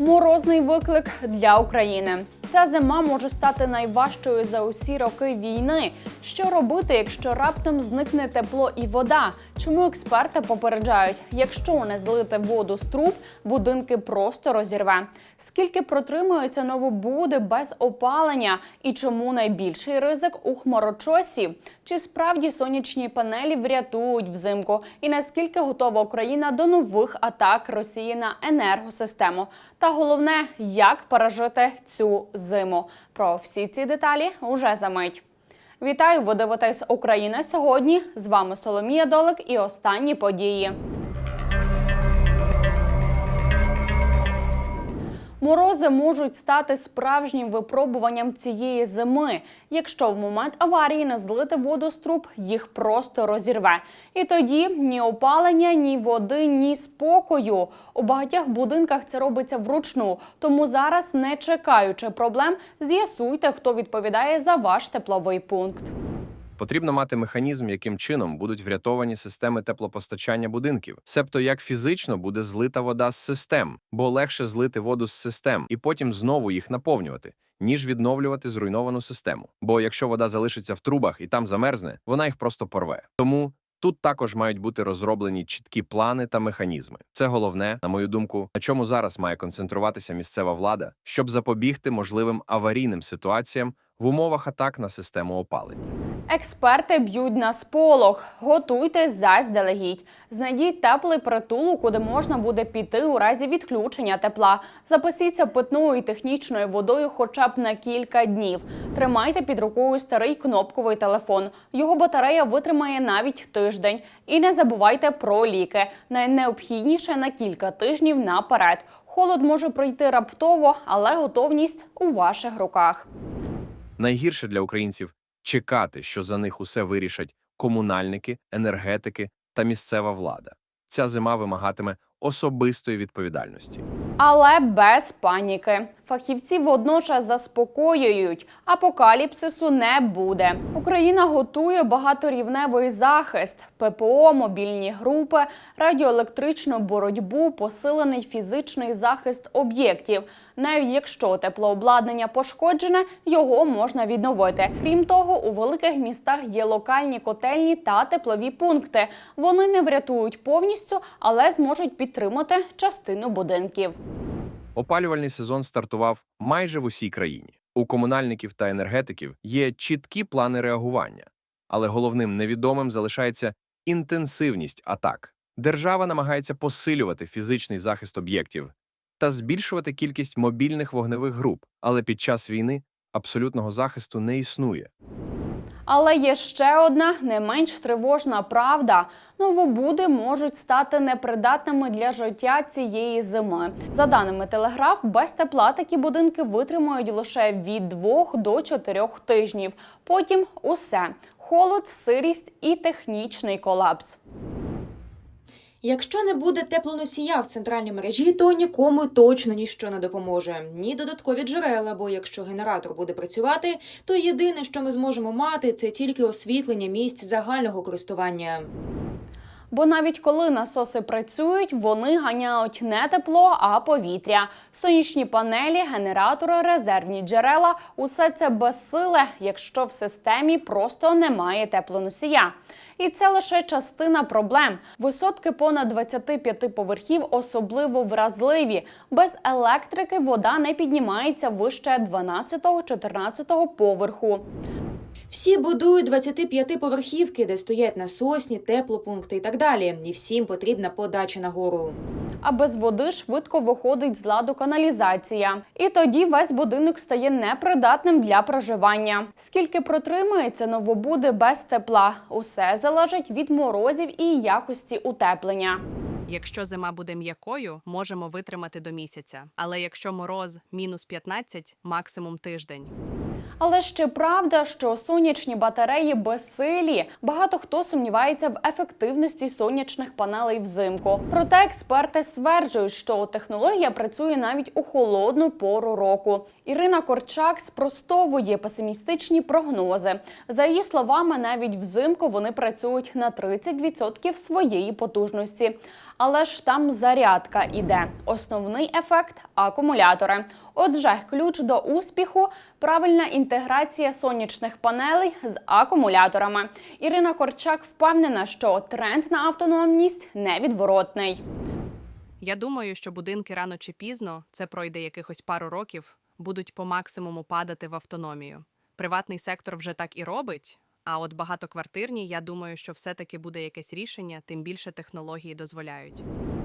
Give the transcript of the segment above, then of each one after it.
Морозний виклик для України. Ця зима може стати найважчою за усі роки війни. Що робити, якщо раптом зникне тепло і вода? Чому експерти попереджають, якщо не злити воду з труб, будинки просто розірве? Скільки протримуються новобуди без опалення? І чому найбільший ризик у хмарочосі? Чи справді сонячні панелі врятують взимку? І наскільки готова Україна до нових атак Росії на енергосистему? Та головне, як пережити цю зиму? Про всі ці деталі уже за мить. Вітаю, ви дивитесь Україна сьогодні. З вами Соломія Долик і останні події. Морози можуть стати справжнім випробуванням цієї зими, якщо в момент аварії не злити воду з труб, їх просто розірве. І тоді ні опалення, ні води, ні спокою. У багатьох будинках це робиться вручну. Тому зараз, не чекаючи проблем, з'ясуйте, хто відповідає за ваш тепловий пункт. Потрібно мати механізм, яким чином будуть врятовані системи теплопостачання будинків, себто як фізично буде злита вода з систем, бо легше злити воду з систем і потім знову їх наповнювати, ніж відновлювати зруйновану систему. Бо якщо вода залишиться в трубах і там замерзне, вона їх просто порве. Тому тут також мають бути розроблені чіткі плани та механізми. Це головне, на мою думку, на чому зараз має концентруватися місцева влада, щоб запобігти можливим аварійним ситуаціям в умовах атак на систему опалення. Експерти б'ють на сполох. Готуйтесь заздалегідь. Знайдіть теплий притулок, куди можна буде піти у разі відключення тепла. Запасіться питною і технічною водою хоча б на кілька днів. Тримайте під рукою старий кнопковий телефон. Його батарея витримає навіть тиждень. І не забувайте про ліки. Найнеобхідніше на кілька тижнів наперед. Холод може прийти раптово, але готовність у ваших руках. Найгірше для українців чекати, що за них усе вирішать комунальники, енергетики та місцева влада. Ця зима вимагатиме особистої відповідальності. Але без паніки. Фахівці водночас заспокоюють, апокаліпсису не буде. Україна готує багаторівневий захист, ППО, мобільні групи, радіоелектричну боротьбу, посилений фізичний захист об'єктів. Навіть якщо теплообладнання пошкоджене, його можна відновити. Крім того, у великих містах є локальні котельні та теплові пункти. Вони не врятують повністю, але зможуть підтримати частину будинків. Опалювальний сезон стартував майже в усій країні. У комунальників та енергетиків є чіткі плани реагування, але головним невідомим залишається інтенсивність атак. Держава намагається посилювати фізичний захист об'єктів та збільшувати кількість мобільних вогневих груп, але під час війни абсолютного захисту не існує. Але є ще одна не менш тривожна правда: новобуди можуть стати непридатними для життя цієї зими. За даними телеграф, без тепла такі будинки витримають лише від 2 до 4 тижнів. Потім усе холод, сирість і технічний колапс. Якщо не буде теплоносія в центральній мережі, то нікому точно ніщо не допоможе. Ні додаткові джерела, бо якщо генератор буде працювати, то єдине, що ми зможемо мати, це тільки освітлення місць загального користування. Бо навіть коли насоси працюють, вони ганяють не тепло, а повітря. Сонячні панелі, генератори, резервні джерела усе це безсиле, якщо в системі просто немає теплоносія. І це лише частина проблем. Висотки понад 25 поверхів особливо вразливі. Без електрики вода не піднімається вище 12-14 поверху. Всі будують 25-поверхівки, де стоять насосні, теплопункти і так далі. І всім потрібна подача нагору. А без води швидко виходить з ладу каналізація. І тоді весь будинок стає непридатним для проживання. Скільки протримається новобуди без тепла? Усе залежить від морозів і якості утеплення. Якщо зима буде м'якою, можемо витримати до місяця. Але якщо мороз мінус 15, максимум тиждень. Але ще правда, що сонячні батареї безсилі. Багато хто сумнівається в ефективності сонячних панелей взимку. Проте експерти стверджують, що технологія працює навіть у холодну пору року. Ірина Корчак спростовує песимістичні прогнози. За її словами, навіть взимку вони працюють на 30% своєї потужності. Але ж там зарядка іде. Основний ефект акумулятори. Отже, ключ до успіху правильна інтеграція сонячних панелей з акумуляторами. Ірина Корчак впевнена, що тренд на автономність невідворотний. Я думаю, що будинки рано чи пізно, це пройде якихось пару років, будуть по максимуму падати в автономію. Приватний сектор вже так і робить. А от багатоквартирні, я думаю, що все-таки буде якесь рішення, тим більше технології дозволяють.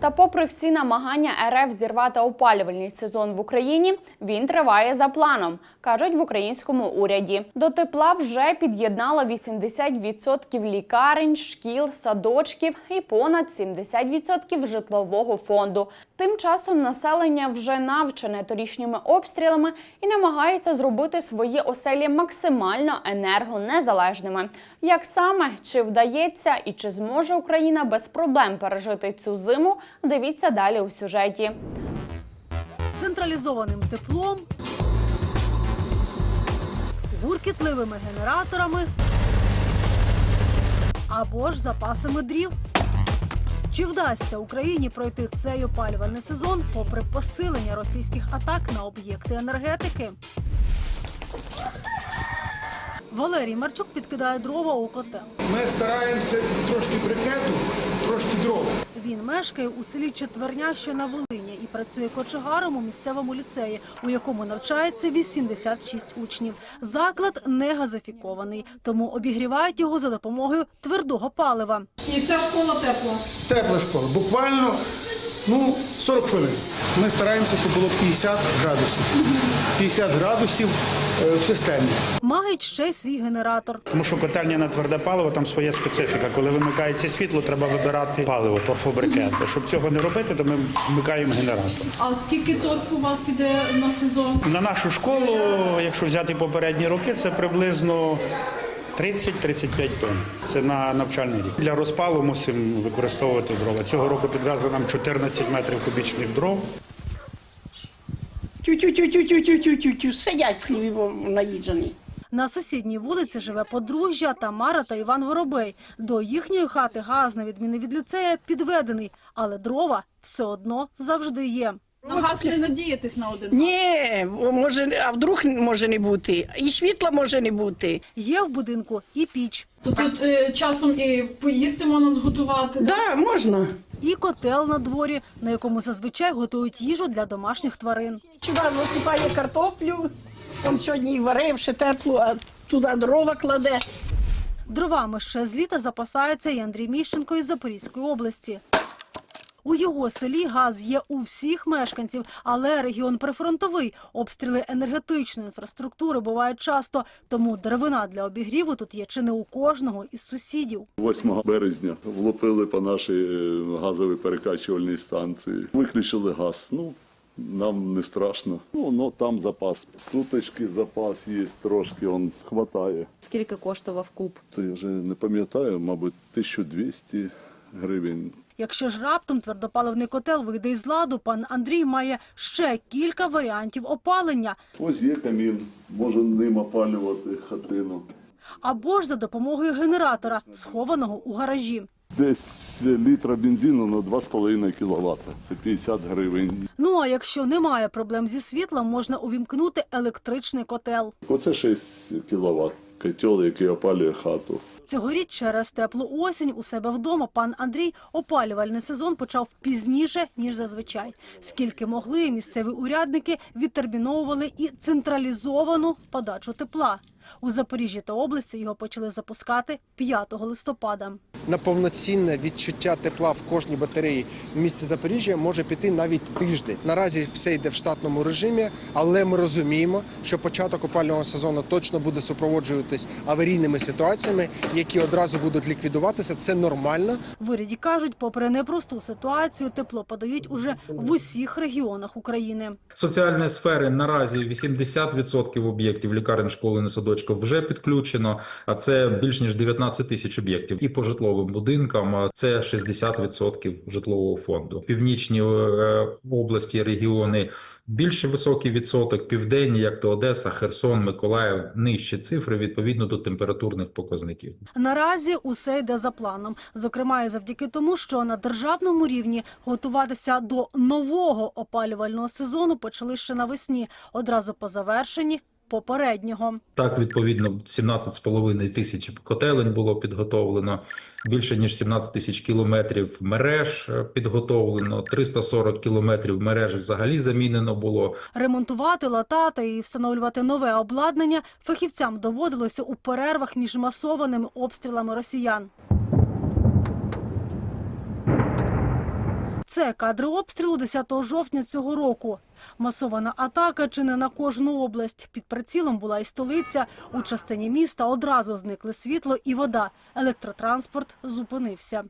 Та, попри всі намагання РФ зірвати опалювальний сезон в Україні, він триває за планом, кажуть в українському уряді. До тепла вже під'єднало 80% лікарень, шкіл, садочків і понад 70% житлового фонду. Тим часом населення вже навчене торішніми обстрілами і намагається зробити свої оселі максимально енергонезалежними. Як саме чи вдається і чи зможе Україна без проблем пережити цю зиму? Дивіться далі у сюжеті. з централізованим теплом, гуркітливими генераторами або ж запасами дрів. Чи вдасться Україні пройти цей опалювальний сезон попри посилення російських атак на об'єкти енергетики? Валерій Марчук підкидає дрова у котел. Ми стараємося трошки брикету, трошки дров. Він мешкає у селі Четверня, що на Волині, і працює кочегаром у місцевому ліцеї, у якому навчається 86 учнів. Заклад не газифікований, тому обігрівають його за допомогою твердого палива. І вся школа тепла. Тепла школа. Буквально ну, 40 хвилин. Ми стараємося, щоб було 50 градусів. 50 градусів е, в системі. Мають ще й свій генератор. Тому що котельня на тверде паливо там своя специфіка. Коли вимикається світло, треба вибирати паливо, торфобрикет. Щоб цього не робити, то ми вмикаємо генератор. А скільки торфу у вас іде на сезон? На нашу школу, якщо взяти попередні роки, це приблизно 30-35 тонн. Це на навчальний рік. Для розпалу мусимо використовувати дрова. Цього року підвезли нам 14 метрів кубічних дров. Тю-тю-тю-тю-тю-тю-тю-тю. Сидять в хліві наїджені. На сусідній вулиці живе подружжя Тамара та Іван Воробей. До їхньої хати газ, на відміну від ліцея, підведений, але дрова все одно завжди є. На газ не надіятись на один. Ні, може, а вдруг може не бути, і світла може не бути. Є в будинку і піч, То тут е, часом і поїсти можна зготувати. да? Да, можна. і котел на дворі, на якому зазвичай готують їжу для домашніх тварин. Сюди засипає картоплю, он сьогодні і варив, ще теплу, а туди дрова кладе. Дровами ще з літа запасається і Андрій Міщенко із Запорізької області. У його селі газ є у всіх мешканців, але регіон прифронтовий. Обстріли енергетичної інфраструктури бувають часто, тому деревина для обігріву тут є чи не у кожного із сусідів. 8 березня влупили по нашій е, газовій перекачувальній станції. Виключили газ. Ну, нам не страшно. Ну, ну там запас. Туточки запас є трошки, он хватає. Скільки коштував куб? То я вже не пам'ятаю, мабуть, 1200 гривень. Якщо ж раптом твердопаливний котел вийде із ладу, пан Андрій має ще кілька варіантів опалення Ось є камін, можу ним опалювати хатину. або ж за допомогою генератора, схованого у гаражі. Десь літра бензину на 2,5 кВт. Це 50 гривень. Ну а якщо немає проблем зі світлом, можна увімкнути електричний котел. Оце 6 кВт. Котел, який опалює хату. Цьогоріч через теплу осінь у себе вдома пан Андрій опалювальний сезон почав пізніше ніж зазвичай. Скільки могли, місцеві урядники відтерміновували і централізовану подачу тепла. У Запоріжжі та області його почали запускати 5 листопада. на повноцінне відчуття тепла в кожній батареї в місті Запоріжжя може піти навіть тиждень. Наразі все йде в штатному режимі, але ми розуміємо, що початок опалювального сезону точно буде супроводжуватись аварійними ситуаціями, які одразу будуть ліквідуватися. Це нормально. В уряді кажуть, попри непросту ситуацію, тепло подають уже в усіх регіонах України. Соціальної сфери наразі 80% об'єктів лікарень, школи, не садочків вже підключено, а це більш ніж 19 тисяч об'єктів. І по житловим будинкам це 60% житлового фонду. Північні е, області, регіони більш високий відсоток, південні, як то Одеса, Херсон, Миколаїв, нижчі цифри відповідно до температурних показників. Наразі усе йде за планом. Зокрема, і завдяки тому, що на державному рівні готуватися до нового опалювального сезону почали ще навесні, одразу по завершенні попереднього. Так, відповідно, 17,5 тисяч котелень було підготовлено, більше ніж 17 тисяч кілометрів мереж е, підготовлено, 340 кілометрів мереж взагалі замінено було. Ремонтувати, латати і встановлювати нове обладнання фахівцям доводилося у перервах між масованими обстрілами росіян. Це кадри обстрілу 10 жовтня цього року. Масована атака чи не на кожну область. Під прицілом була і столиця. У частині міста одразу зникли світло і вода. Електротранспорт зупинився.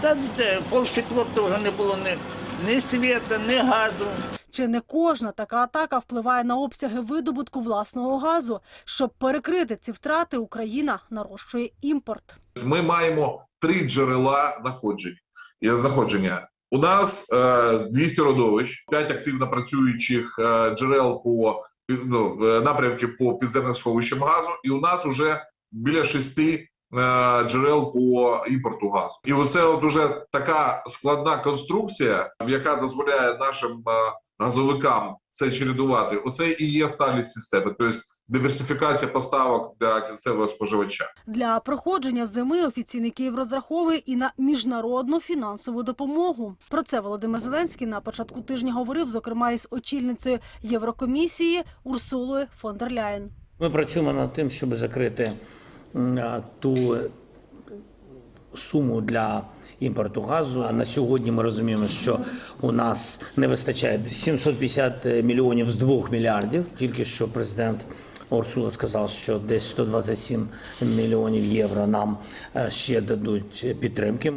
Та де пол четвертого вже не було ні, ні світа, ні газу. Чи не кожна така атака впливає на обсяги видобутку власного газу? Щоб перекрити ці втрати, Україна нарощує імпорт. Ми маємо три джерела находжень і знаходження. У нас е, 200 родовищ, 5 активно працюючих е, джерел по ну, напрямки по підземним сховищам газу, і у нас вже біля шести е, джерел по імпорту газу. І оце от уже така складна конструкція, яка дозволяє нашим е, газовикам це чередувати. Оце і є сталість системи, тобто диверсифікація поставок для кінцевого споживача. Для проходження зими офіційний Київ розраховує і на міжнародну фінансову допомогу. Про це Володимир Зеленський на початку тижня говорив, зокрема із очільницею Єврокомісії Урсулою фон дер Ляєн. Ми працюємо над тим, щоб закрити ту суму для імпорту газу. А на сьогодні ми розуміємо, що у нас не вистачає 750 мільйонів з 2 мільярдів. Тільки що президент Урсула сказав, що десь 127 мільйонів євро нам е, ще дадуть підтримки.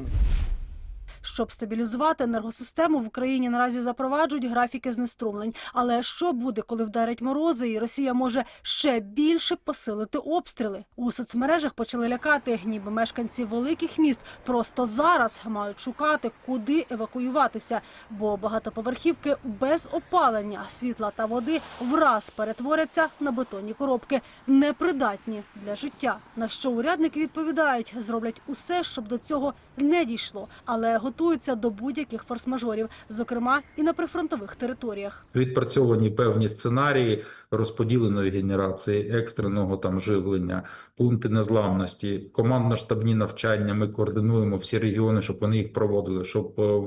Щоб стабілізувати енергосистему, в Україні наразі запроваджують графіки знеструмлень. Але що буде, коли вдарять морози, і Росія може ще більше посилити обстріли? У соцмережах почали лякати, ніби мешканці великих міст просто зараз мають шукати, куди евакуюватися, бо багатоповерхівки без опалення, світла та води враз перетворяться на бетонні коробки, непридатні для життя. На що урядники відповідають, зроблять усе, щоб до цього не дійшло, але готуються до будь-яких форс-мажорів, зокрема і на прифронтових територіях. Відпрацьовані певні сценарії розподіленої генерації, екстреного там живлення, пункти незламності, командно-штабні навчання. Ми координуємо всі регіони, щоб вони їх проводили, щоб е,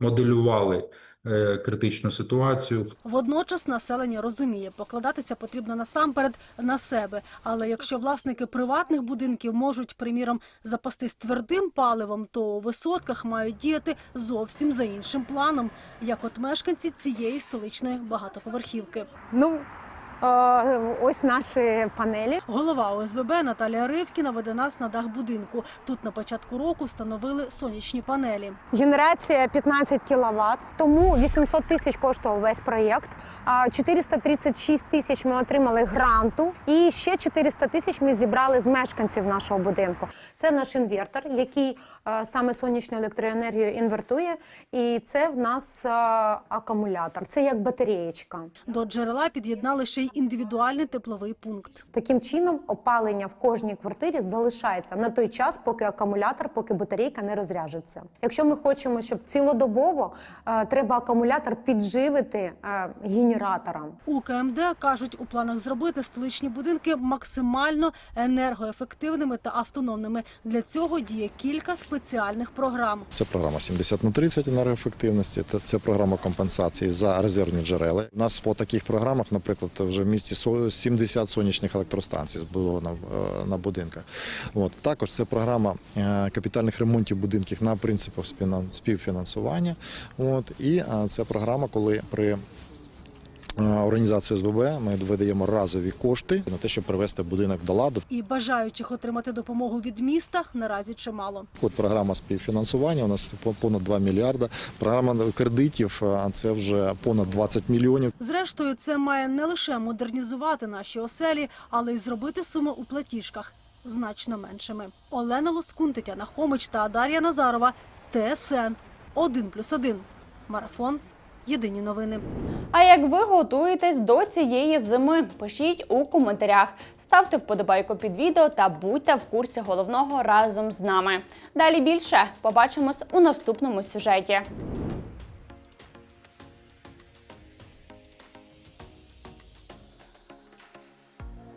моделювали е, критичну ситуацію. Водночас населення розуміє, покладатися потрібно насамперед на себе. Але якщо власники приватних будинків можуть, приміром, запастись твердим паливом, то у висотках мають діяти зовсім за іншим планом, як от мешканці цієї столичної багатоповерхівки. Ну, ось наші панелі. Голова ОСББ Наталія Ривкіна веде нас на дах будинку. Тут на початку року встановили сонячні панелі. Генерація 15 кВт, тому 800 тисяч коштував весь проєкт. 436 тисяч ми отримали гранту, і ще 400 тисяч ми зібрали з мешканців нашого будинку. Це наш інвертор, який е, саме сонячну електроенергію інвертує, і це в нас е, акумулятор. Це як батареєчка. До джерела під'єднали ще й індивідуальний тепловий пункт. Таким чином, опалення в кожній квартирі залишається на той час, поки акумулятор, поки батарейка не розряжеться. Якщо ми хочемо, щоб цілодобово е, треба акумулятор підживити е, генератором. У КМД кажуть, у планах зробити столичні будинки максимально енергоефективними та автономними. Для цього діє кілька спеціальних програм. Це програма 70 на 30 енергоефективності. Та це програма компенсації за резервні джерела. У нас по таких програмах, наприклад, вже в місті со- 70 сонячних електростанцій було на на будинках. От також це програма е, капітальних ремонтів будинків на принципах співфінансування. От і е, це програма, коли при е, СББ ми видаємо разові кошти на те, щоб привести будинок до ладу. І бажаючих отримати допомогу від міста наразі чимало. От програма співфінансування у нас понад 2 мільярда. Програма кредитів а це вже понад 20 мільйонів. Зрештою, це має не лише модернізувати наші оселі, але й зробити суми у платіжках значно меншими. Олена Лоскун, Тетяна Хомич та Дар'я Назарова. ТСН 1+,1. Марафон. Єдині новини. А як ви готуєтесь до цієї зими? Пишіть у коментарях. Ставте вподобайку під відео та будьте в курсі головного разом з нами. Далі більше побачимось у наступному сюжеті.